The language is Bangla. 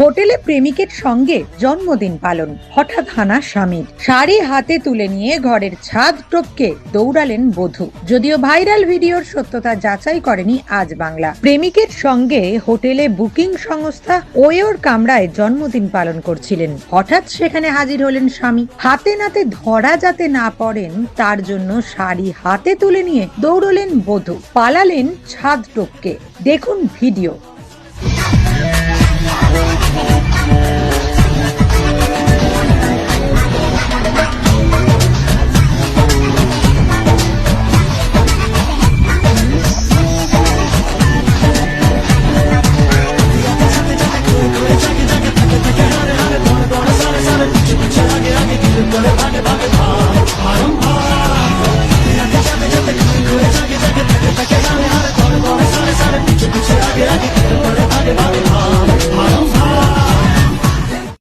হোটেলে প্রেমিকের সঙ্গে জন্মদিন পালন। হঠাৎ হানা স্বামীর শাড়ি হাতে তুলে নিয়ে ঘরের ছাদ টপকে দৌড়ালেন বধূ। যদিও ভাইরাল ভিডিওর সত্যতা যাচাই করেনি আজ বাংলা। প্রেমিকের সঙ্গে হোটেলে বুকিং সংস্থা ওয়োর কামরায় জন্মদিন পালন করছিলেন। হঠাৎ সেখানে হাজির হলেন স্বামী। হাতে নাতে ধরা যাতে না পড়েন, তার জন্য শাড়ি হাতে তুলে নিয়ে দৌড়লেন বধূ। পালালেন ছাদ টপকে। দেখুন ভিডিও। boom 妈